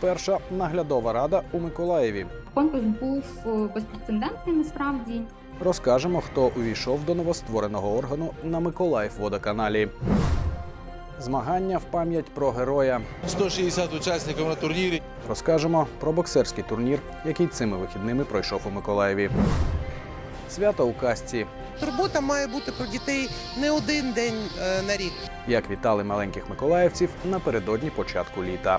перша наглядова рада у Миколаєві. Конкурс був е, безпрецедентний насправді. Розкажемо, хто увійшов до новоствореного органу на Миколаїв водоканалі. Змагання в пам'ять про героя. 160 учасників на турнірі. Розкажемо про боксерський турнір, який цими вихідними пройшов у Миколаєві. Свято у касті. Турбота має бути про дітей не один день е, на рік. Як вітали маленьких миколаївців напередодні початку літа.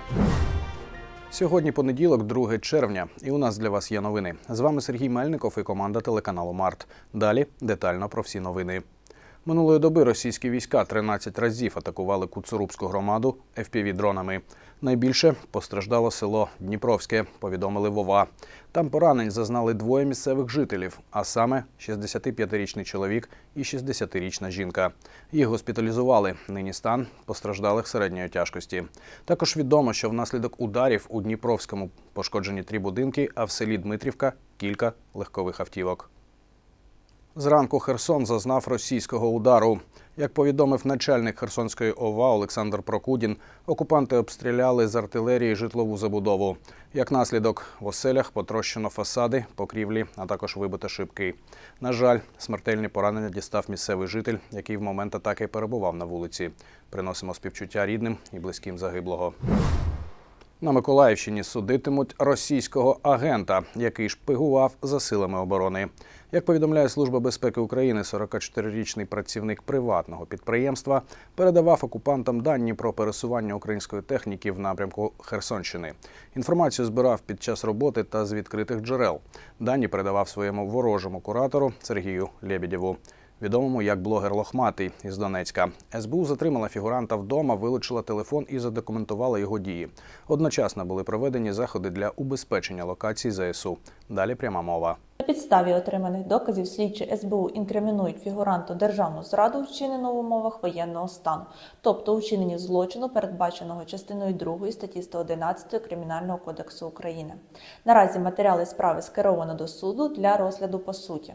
Сьогодні понеділок, 2 червня, і у нас для вас є новини. З вами Сергій Мельников і команда телеканалу Март. Далі детально про всі новини. Минулої доби російські війська 13 разів атакували Куцурубську громаду FPV-дронами. Найбільше постраждало село Дніпровське, повідомили Вова. Там поранень зазнали двоє місцевих жителів, а саме 65-річний чоловік і 60-річна жінка. Їх госпіталізували. Нині стан постраждалих середньої тяжкості. Також відомо, що внаслідок ударів у Дніпровському пошкоджені три будинки, а в селі Дмитрівка кілька легкових автівок. Зранку Херсон зазнав російського удару. Як повідомив начальник Херсонської ОВА Олександр Прокудін, окупанти обстріляли з артилерії житлову забудову. Як наслідок, в оселях потрощено фасади, покрівлі, а також вибито шибки. На жаль, смертельні поранення дістав місцевий житель, який в момент атаки перебував на вулиці. Приносимо співчуття рідним і близьким загиблого. На Миколаївщині судитимуть російського агента, який шпигував за силами оборони. Як повідомляє Служба безпеки України, 44-річний працівник приватного підприємства передавав окупантам дані про пересування української техніки в напрямку Херсонщини. Інформацію збирав під час роботи та з відкритих джерел. Дані передавав своєму ворожому куратору Сергію Лєбідєву. Відомому як блогер Лохматий із Донецька. СБУ затримала фігуранта вдома, вилучила телефон і задокументувала його дії. Одночасно були проведені заходи для убезпечення локацій ЗСУ. Далі пряма мова. На підставі отриманих доказів слідчі СБУ інкримінують фігуранту державну зраду, вчинену в умовах воєнного стану, тобто у вчиненні злочину, передбаченого частиною 2 статті 111 Кримінального кодексу України. Наразі матеріали справи скеровано до суду для розгляду по суті.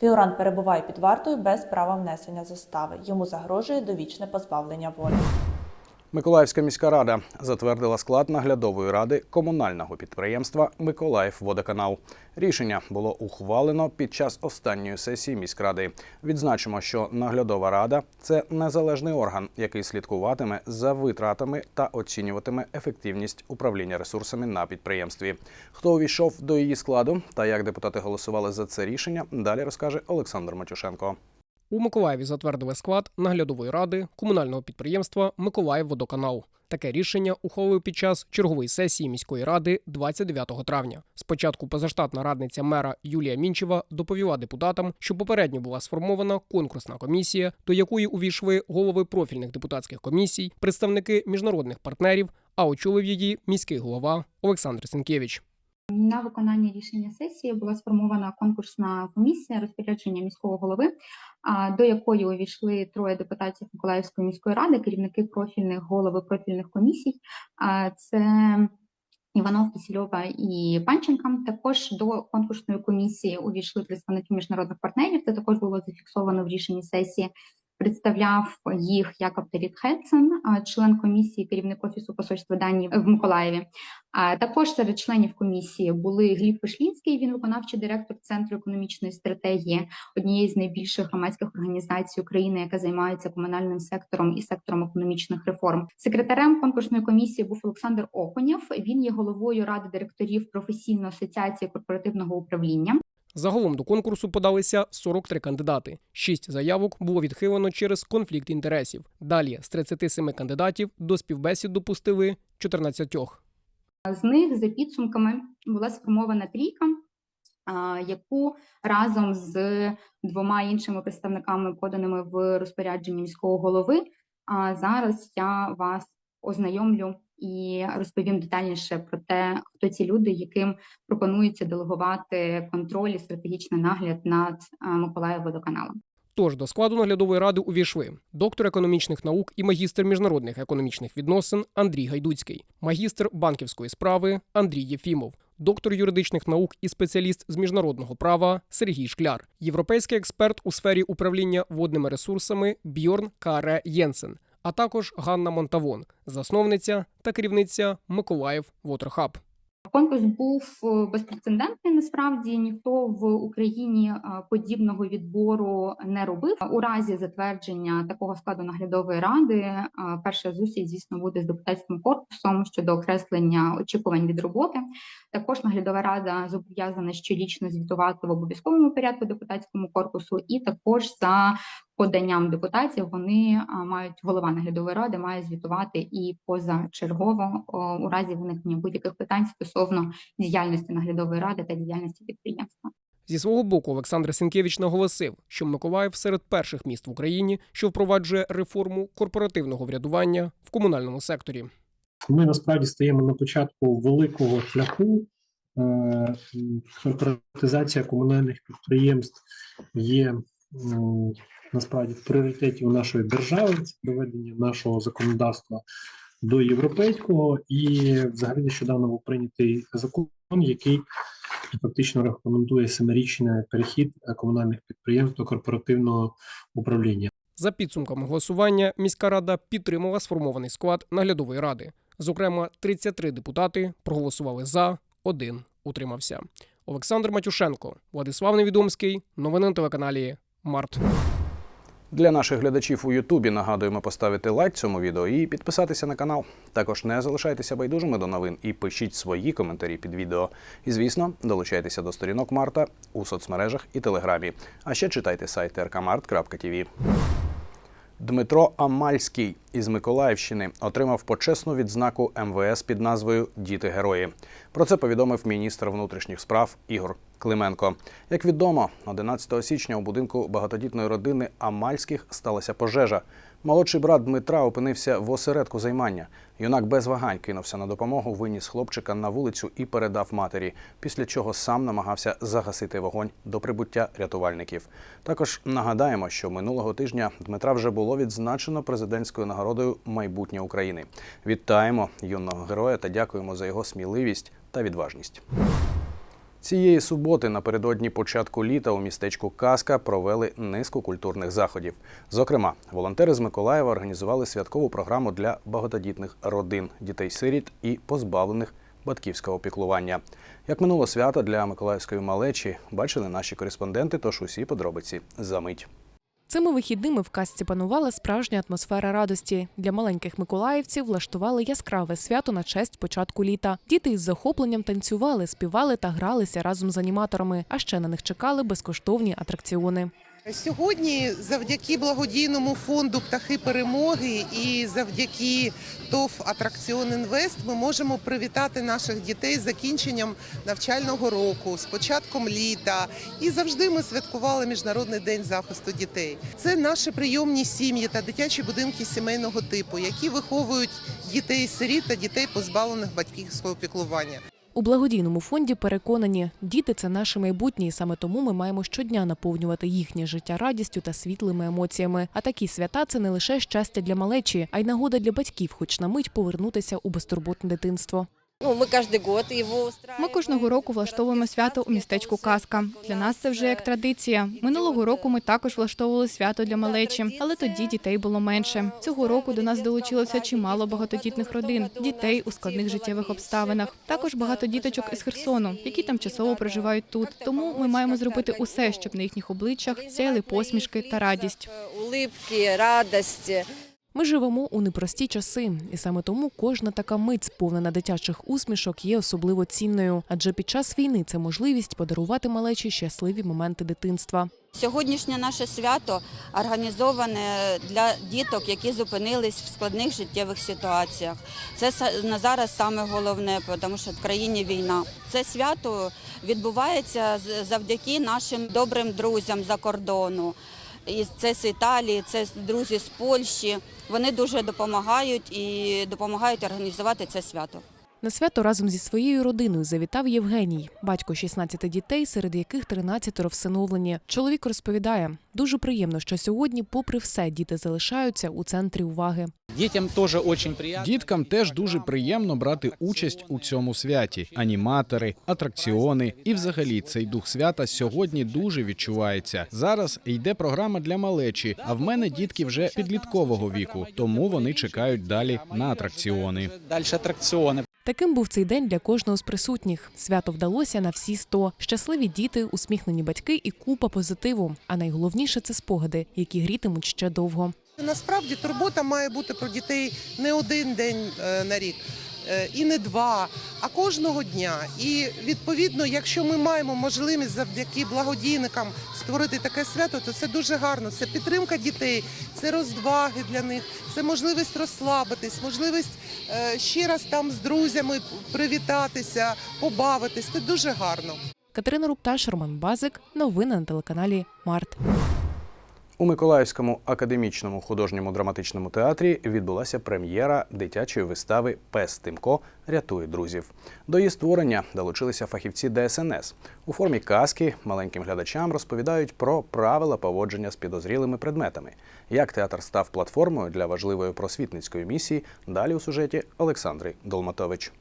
Фігурант перебуває під вартою без права внесення застави. Йому загрожує довічне позбавлення волі. Миколаївська міська рада затвердила склад наглядової ради комунального підприємства Миколаївводоканал. Рішення було ухвалено під час останньої сесії міськради. Відзначимо, що наглядова рада це незалежний орган, який слідкуватиме за витратами та оцінюватиме ефективність управління ресурсами на підприємстві. Хто увійшов до її складу та як депутати голосували за це рішення, далі розкаже Олександр Матюшенко. У Миколаєві затвердили склад наглядової ради комунального підприємства Миколаївводоканал. Таке рішення ухвалив під час чергової сесії міської ради 29 травня. Спочатку позаштатна радниця мера Юлія Мінчева доповіла депутатам, що попередньо була сформована конкурсна комісія, до якої увійшли голови профільних депутатських комісій, представники міжнародних партнерів, а очолив її міський голова Олександр Сенкевич. На виконання рішення сесії була сформована конкурсна комісія розпорядження міського голови, до якої увійшли троє депутатів Миколаївської міської ради, керівники профільних голови профільних комісій. Це Іванов, Кисельова і Панченка. Також до конкурсної комісії увійшли представники міжнародних партнерів. Це також було зафіксовано в рішенні сесії. Представляв їх Якоб Теріт Хетсен, член комісії, керівник офісу посольства Данії в Миколаєві. Також серед членів комісії були Гліб Вишлінський, він виконавчий директор Центру економічної стратегії, однієї з найбільших громадських організацій України, яка займається комунальним сектором і сектором економічних реформ. Секретарем конкурсної комісії був Олександр Окунєв. Він є головою ради директорів професійної асоціації корпоративного управління. Загалом до конкурсу подалися 43 кандидати. Шість заявок було відхилено через конфлікт інтересів. Далі з 37 кандидатів до співбесід допустили 14. З них за підсумками була сформована трійка, яку разом з двома іншими представниками, поданими в розпорядженні міського голови. А зараз я вас ознайомлю і розповім детальніше про те, хто ці люди, яким пропонується делегувати контроль і стратегічний нагляд над а, Миколаївводоканалом. Тож до складу наглядової ради увійшли доктор економічних наук і магістр міжнародних економічних відносин Андрій Гайдуцький, магістр банківської справи Андрій Єфімов, доктор юридичних наук і спеціаліст з міжнародного права Сергій Шкляр, європейський експерт у сфері управління водними ресурсами Бьорн Каре Єнсен, а також Ганна Монтавон, засновниця та керівниця Миколаїв Вотерхаб. Конкурс був е, безпрецедентний. Насправді ніхто в Україні е, подібного відбору не робив. У разі затвердження такого складу наглядової ради, е, перша зустріч, звісно, буде з депутатським корпусом щодо окреслення очікувань від роботи. Також наглядова рада зобов'язана щорічно звітувати в обов'язковому порядку депутатському корпусу, і також за поданням депутатів вони а, мають голова наглядової ради має звітувати і позачергово о, у разі виникнення будь-яких питань стосовно діяльності наглядової ради та діяльності підприємства. Зі свого боку, Олександр Сінкевич наголосив, що Миколаїв серед перших міст в Україні, що впроваджує реформу корпоративного врядування в комунальному секторі. Ми насправді стаємо на початку великого шляху. Е, Корпоратизація комунальних підприємств є насправді в пріоритеті у нашої держави. Це приведення нашого законодавства до європейського, і взагалі нещодавно був прийнятий закон, який фактично рекомендує семирічний перехід комунальних підприємств до корпоративного управління. За підсумками голосування, міська рада підтримала сформований склад наглядової ради. Зокрема, 33 депутати проголосували за, один утримався. Олександр Матюшенко, Владислав Невідомський. Новини на телеканалі Март. Для наших глядачів у Ютубі нагадуємо поставити лайк цьому відео і підписатися на канал. Також не залишайтеся байдужими до новин і пишіть свої коментарі під відео. І звісно, долучайтеся до сторінок Марта у соцмережах і телеграмі. А ще читайте сайт rkmart.tv. Дмитро Амальський із Миколаївщини отримав почесну відзнаку МВС під назвою Діти герої. Про це повідомив міністр внутрішніх справ Ігор Клименко. Як відомо, 11 січня у будинку багатодітної родини Амальських сталася пожежа. Молодший брат Дмитра опинився в осередку займання. Юнак без вагань кинувся на допомогу, виніс хлопчика на вулицю і передав матері, після чого сам намагався загасити вогонь до прибуття рятувальників. Також нагадаємо, що минулого тижня Дмитра вже було відзначено президентською нагородою майбутнє України. Вітаємо юного героя та дякуємо за його сміливість та відважність. Цієї суботи напередодні початку літа у містечку Каска провели низку культурних заходів. Зокрема, волонтери з Миколаєва організували святкову програму для багатодітних родин, дітей-сиріт і позбавлених батьківського піклування. Як минуло свято для миколаївської малечі, бачили наші кореспонденти, тож усі подробиці за мить. Цими вихідними в казці панувала справжня атмосфера радості. Для маленьких миколаївців влаштували яскраве свято на честь початку літа. Діти із захопленням танцювали, співали та гралися разом з аніматорами. А ще на них чекали безкоштовні атракціони. Сьогодні, завдяки благодійному фонду Птахи перемоги і завдяки ТОВ Атракціон Інвест, ми можемо привітати наших дітей з закінченням навчального року, з початком літа. І завжди ми святкували Міжнародний день захисту дітей. Це наші прийомні сім'ї та дитячі будинки сімейного типу, які виховують дітей сиріт та дітей, позбавлених батьківського піклування. У благодійному фонді переконані, діти це наше майбутнє, і саме тому ми маємо щодня наповнювати їхнє життя радістю та світлими емоціями. А такі свята це не лише щастя для малечі, а й нагода для батьків, хоч на мить повернутися у безтурботне дитинство. Ну, ми кожен год його Ми кожного року влаштовуємо свято у містечку Казка. Для нас це вже як традиція. Минулого року ми також влаштовували свято для малечі, але тоді дітей було менше. Цього року до нас долучилося чимало багатодітних родин, дітей у складних життєвих обставинах. Також багато діточок із Херсону, які тимчасово проживають тут. Тому ми маємо зробити усе, щоб на їхніх обличчях сяяли посмішки та радість. улипки, радості. Ми живемо у непрості часи, і саме тому кожна така мить, сповнена дитячих усмішок, є особливо цінною. Адже під час війни це можливість подарувати малечі щасливі моменти дитинства. Сьогоднішнє наше свято організоване для діток, які зупинились в складних життєвих ситуаціях. Це на зараз саме головне, тому що в країні війна. Це свято відбувається завдяки нашим добрим друзям за кордону. Це з Італії, це друзі з Польщі. Вони дуже допомагають і допомагають організувати це свято. На свято разом зі своєю родиною завітав Євгеній, батько 16 дітей, серед яких 13 всиновлені. Чоловік розповідає, дуже приємно, що сьогодні, попри все, діти залишаються у центрі уваги. Дітям теж дуже приємно. Діткам теж дуже приємно брати участь у цьому святі. Аніматори, атракціони і, взагалі, цей дух свята сьогодні дуже відчувається. Зараз йде програма для малечі, а в мене дітки вже підліткового віку, тому вони чекають далі на атракціони. Далі атракціони. Таким був цей день для кожного з присутніх. Свято вдалося на всі сто. Щасливі діти, усміхнені батьки і купа позитиву. А найголовніше це спогади, які грітимуть ще довго. Насправді турбота має бути про дітей не один день е, на рік. е, І не два, а кожного дня. І відповідно, якщо ми маємо можливість завдяки благодійникам створити таке свято, то це дуже гарно. Це підтримка дітей, це розваги для них, це можливість розслабитись, можливість е, ще раз там з друзями привітатися, побавитись. Це дуже гарно. Катерина Рупташ, Роман Базик. Новини на телеканалі Март. У Миколаївському академічному художньому драматичному театрі відбулася прем'єра дитячої вистави Пес Тимко рятує друзів. До її створення долучилися фахівці ДСНС. У формі казки маленьким глядачам розповідають про правила поводження з підозрілими предметами. Як театр став платформою для важливої просвітницької місії, далі у сюжеті Олександри Долматович.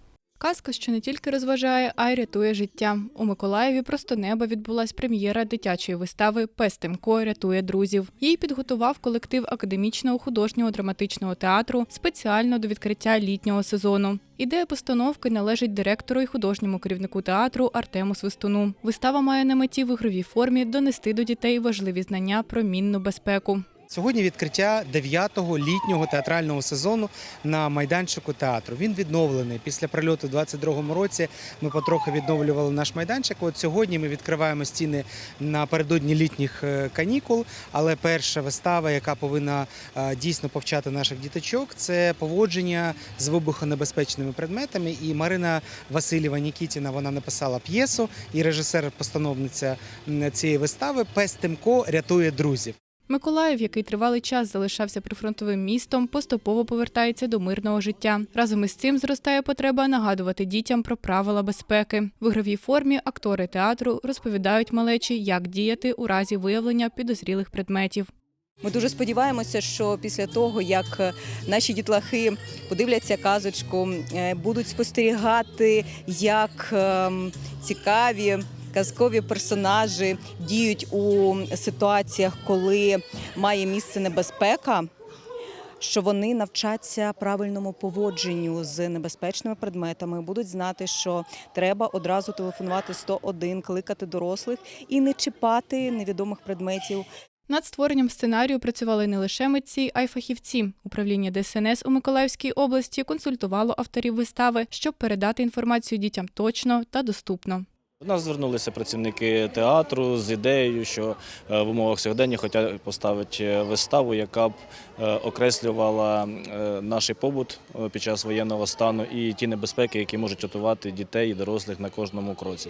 Казка, що не тільки розважає, а й рятує життя. У Миколаєві просто неба відбулась прем'єра дитячої вистави Пес Тимко рятує друзів. Її підготував колектив академічного художнього драматичного театру спеціально до відкриття літнього сезону. Ідея постановки належить директору і художньому керівнику театру Артему Свистуну. Вистава має на меті в ігровій формі донести до дітей важливі знання про мінну безпеку. Сьогодні відкриття 9-го літнього театрального сезону на майданчику театру. Він відновлений після прильоту у 22-му році. Ми потрохи відновлювали наш майданчик. От сьогодні ми відкриваємо стіни напередодні літніх е, канікул. Але перша вистава, яка повинна е, дійсно повчати наших діточок, це поводження з вибухонебезпечними предметами. І Марина Васильєва Нікітіна вона написала п'єсу, і режисер-постановниця цієї вистави Пес Тимко рятує друзів. Миколаїв, який тривалий час залишався прифронтовим містом, поступово повертається до мирного життя. Разом із цим зростає потреба нагадувати дітям про правила безпеки. В ігровій формі актори театру розповідають малечі, як діяти у разі виявлення підозрілих предметів. Ми дуже сподіваємося, що після того, як е, наші дітлахи подивляться казочку, е, будуть спостерігати, як ем, цікаві казкові персонажі діють у ситуаціях, коли має місце небезпека. Що вони навчаться правильному поводженню з небезпечними предметами, будуть знати, що треба одразу телефонувати 101, кликати дорослих і не чіпати невідомих предметів, Над створенням сценарію працювали не лише митці, а й фахівці. Управління ДСНС у Миколаївській області консультувало авторів вистави, щоб передати інформацію дітям точно та доступно. До нас звернулися працівники театру з ідеєю, що е, в умовах сьогодення хочуть поставити виставу, яка б е, окреслювала е, наш побут е, під час воєнного стану і ті небезпеки, які можуть рятувати дітей і дорослих на кожному кроці.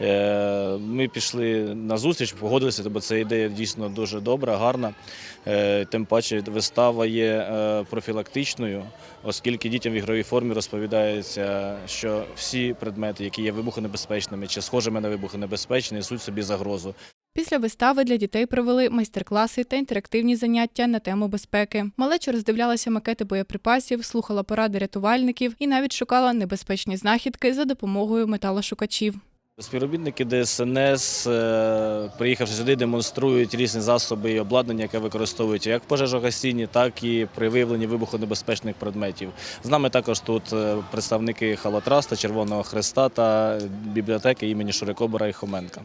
Е, Ми пішли на зустріч, погодилися, бо ця ідея дійсно дуже добра, гарна. Е, Тим паче вистава є е, профілактичною, оскільки дітям в ігровій формі розповідається, що всі предмети, які є вибухонебезпечними чи схожими на вибухонебезпечні, несуть собі загрозу. Після вистави для дітей провели майстер-класи та інтерактивні заняття на тему безпеки. Малеча роздивлялася макети боєприпасів, слухала поради рятувальників і навіть шукала небезпечні знахідки за допомогою металошукачів. Співробітники ДСНС, е, приїхавши сюди, демонструють різні засоби і обладнання, яке використовують як в пожежогасінні, так і при виявленні вибухонебезпечних предметів. З нами також тут е, представники Халатраста, Червоного Хреста та бібліотеки імені Шурикобора і Хоменка.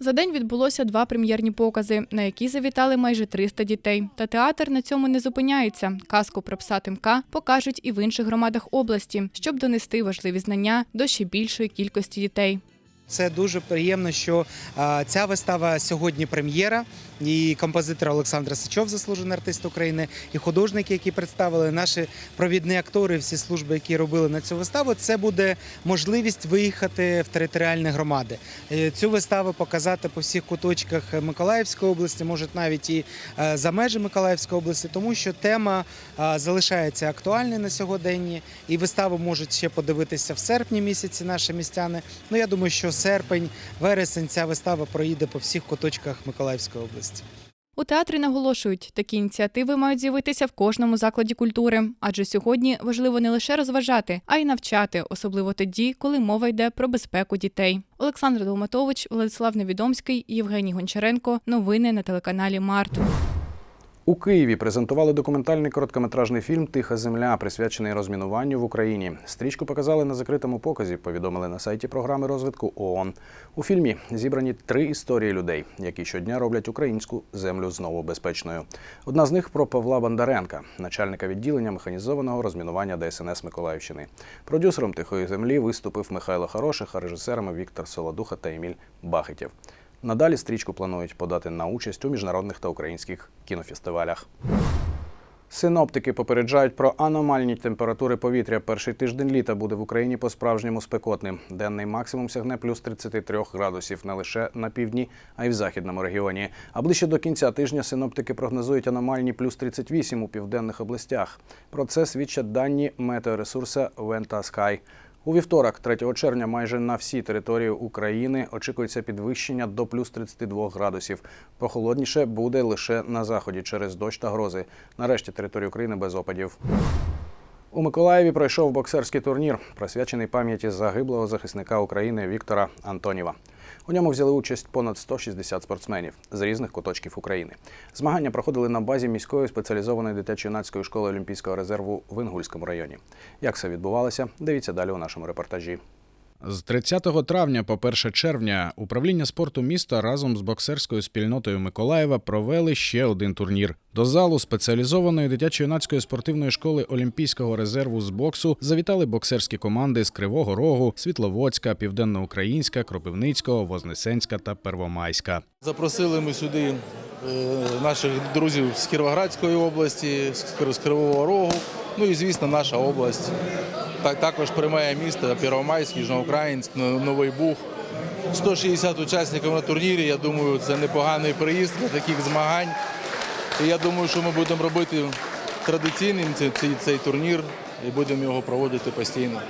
За день відбулося два прем'єрні покази, на які завітали майже 300 дітей. Та театр на цьому не зупиняється. Казку про пса Тимка покажуть і в інших громадах області, щоб донести важливі знання до ще більшої кількості дітей. Це дуже приємно, що ця вистава сьогодні прем'єра. І композитор Олександр Сичов, заслужений артист України, і художники, які представили наші провідні актори, всі служби, які робили на цю виставу. Це буде можливість виїхати в територіальні громади. Е, Цю виставу показати по всіх куточках Миколаївської області, може навіть і е, за межі Миколаївської області, тому що тема е, залишається актуальною на сьогодення, і виставу можуть ще подивитися в серпні місяці наші містяни. Ну я думаю, що серпень, вересень ця вистава проїде по всіх куточках Миколаївської області. У театрі наголошують, такі ініціативи мають з'явитися в кожному закладі культури, адже сьогодні важливо не лише розважати, а й навчати, особливо тоді, коли мова йде про безпеку дітей. Олександр Долматович, Владислав Невідомський, Євгеній Гончаренко. Новини на телеканалі Март. У Києві презентували документальний короткометражний фільм Тиха земля, присвячений розмінуванню в Україні. Стрічку показали на закритому показі. Повідомили на сайті програми розвитку ООН. У фільмі зібрані три історії людей, які щодня роблять українську землю знову безпечною. Одна з них про Павла Бондаренка, начальника відділення механізованого розмінування ДСНС Миколаївщини. Продюсером тихої землі виступив Михайло Хороших, а режисерами Віктор Солодуха та Еміль Бахетєв. Надалі стрічку планують подати на участь у міжнародних та українських кінофестивалях. Синоптики попереджають про аномальні температури повітря. Перший тиждень літа буде в Україні по-справжньому спекотним. Денний максимум сягне плюс 33 градусів не лише на півдні, а й в західному регіоні. А ближче до кінця тижня синоптики прогнозують аномальні плюс 38 у південних областях. Про це свідчать дані метеоресурса Вента Sky. У вівторок, 3 червня, майже на всій території України очікується підвищення до плюс 32 градусів. Прохолодніше буде лише на заході через дощ та грози. Нарешті території України без опадів. У Миколаєві пройшов боксерський турнір, присвячений пам'яті загиблого захисника України Віктора Антоніва. У ньому взяли участь понад 160 спортсменів з різних куточків України. Змагання проходили на базі міської спеціалізованої дитячо-юнацької школи Олімпійського резерву в Інгульському районі. Як все відбувалося, дивіться далі у нашому репортажі. З 30 травня по 1 червня управління спорту міста разом з боксерською спільнотою Миколаєва провели ще один турнір. До залу спеціалізованої дитячо-юнацької спортивної школи Олімпійського резерву з боксу завітали боксерські команди з Кривого Рогу, Світловодська, Південноукраїнська, Кропивницького, Вознесенська та Первомайська. Запросили ми сюди е, наших друзів з Кіровоградської області, з з Кривого Рогу. Ну і звісно, наша область. Так також приймає місто Первомайськ, Южноукраїнськ, Новий Буг. 160 учасників на турнірі. Я думаю, це непоганий приїзд для таких змагань. І я думаю, що ми будемо робити традиційним цей, цей турнір і будемо його проводити постійно.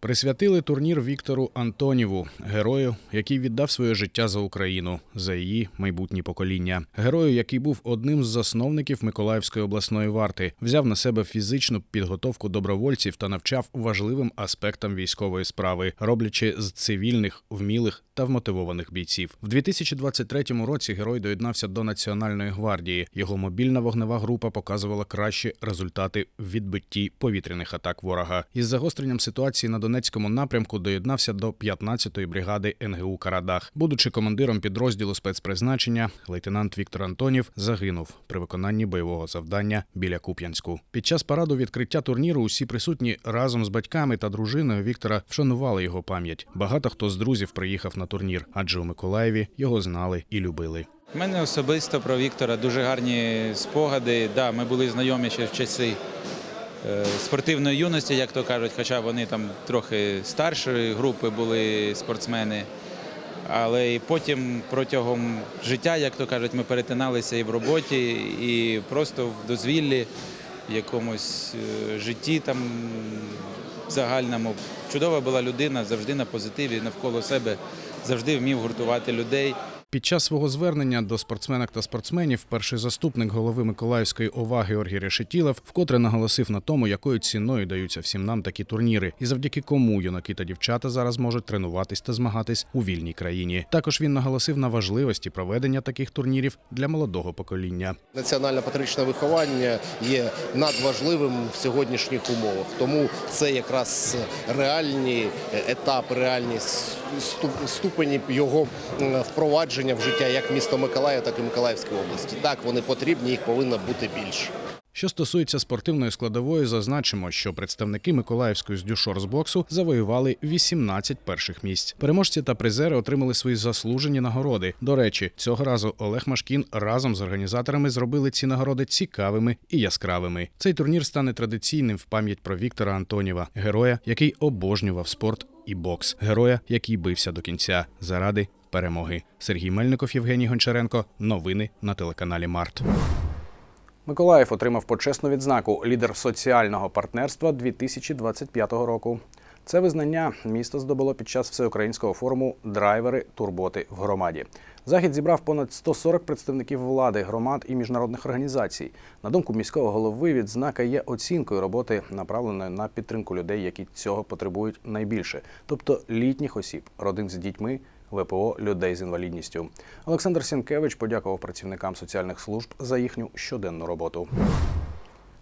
Присвятили турнір Віктору Антоніву, герою, який віддав своє життя за Україну, за її майбутні покоління. Герою, який був одним з засновників Миколаївської обласної варти, взяв на себе фізичну підготовку добровольців та навчав важливим аспектам військової справи, роблячи з цивільних, вмілих та вмотивованих бійців. В 2023 році герой доєднався до Національної гвардії. Його мобільна вогнева група показувала кращі результати в відбитті повітряних атак ворога. Із загостренням ситуації на Донецькому напрямку доєднався до 15-ї бригади НГУ Карадах. Будучи командиром підрозділу спецпризначення, лейтенант Віктор Антонів загинув при виконанні бойового завдання біля Куп'янську. Під час параду відкриття турніру усі присутні разом з батьками та дружиною Віктора вшанували його пам'ять. Багато хто з друзів приїхав на турнір, адже у Миколаєві його знали і любили. У мене особисто про Віктора дуже гарні спогади. Да, ми були знайомі ще в часи спортивної юності, як то кажуть, хоча вони там трохи старшої групи були спортсмени. Але і потім протягом життя, як то кажуть, ми перетиналися і в роботі, і просто в дозвіллі, в якомусь е, житті там загальному. Чудова була людина, завжди на позитиві, навколо себе, завжди вмів гуртувати людей. Під час свого звернення до спортсменок та спортсменів перший заступник голови Миколаївської ОВА Георгій Решетілов вкотре наголосив на тому, якою ціною даються всім нам такі турніри, і завдяки кому юнаки та дівчата зараз можуть тренуватись та змагатись у вільній країні. Також він наголосив на важливості проведення таких турнірів для молодого покоління. Національне патріотичне виховання є надважливим в сьогоднішніх умовах. Тому це якраз реальні етапи, реальні ступені його м, впровадження в життя як міста Миколаїв, так і Миколаївської області. Так, вони потрібні, їх повинно бути більше. Що стосується спортивної складової, зазначимо, що представники Миколаївської здюшор з боксу завоювали 18 перших місць. Переможці та призери отримали свої заслужені нагороди. До речі, цього разу Олег Машкін разом з організаторами зробили ці нагороди цікавими і яскравими. Цей турнір стане традиційним в пам'ять про Віктора Антоніва, героя, який обожнював спорт і бокс, героя, який бився до кінця заради перемоги. Сергій Мельников, Євгеній Гончаренко. Новини на телеканалі Март. Миколаїв отримав почесну відзнаку лідер соціального партнерства 2025 року. Це визнання місто здобуло під час всеукраїнського форуму Драйвери турботи в громаді. Захід зібрав понад 140 представників влади, громад і міжнародних організацій. На думку міського голови, відзнака є оцінкою роботи, направленої на підтримку людей, які цього потребують найбільше, тобто літніх осіб, родин з дітьми. ВПО людей з інвалідністю. Олександр Сінкевич подякував працівникам соціальних служб за їхню щоденну роботу.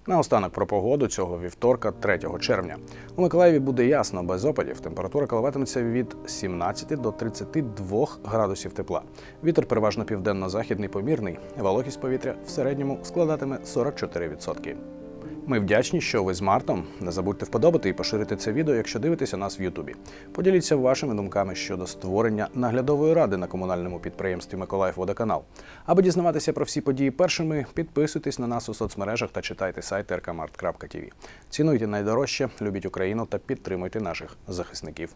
Наостанок про погоду цього вівторка, 3 червня. У Миколаєві буде ясно, без опадів. Температура коливатиметься від 17 до 32 градусів тепла. Вітер переважно південно-західний помірний. Вологість повітря в середньому складатиме 44%. Ми вдячні, що ви з Мартом. Не забудьте вподобати і поширити це відео, якщо дивитеся нас в Ютубі. Поділіться вашими думками щодо створення наглядової ради на комунальному підприємстві Миколаїв Водоканал. Аби дізнаватися про всі події першими, підписуйтесь на нас у соцмережах та читайте сайт rkmart.tv. Цінуйте найдорожче, любіть Україну та підтримуйте наших захисників.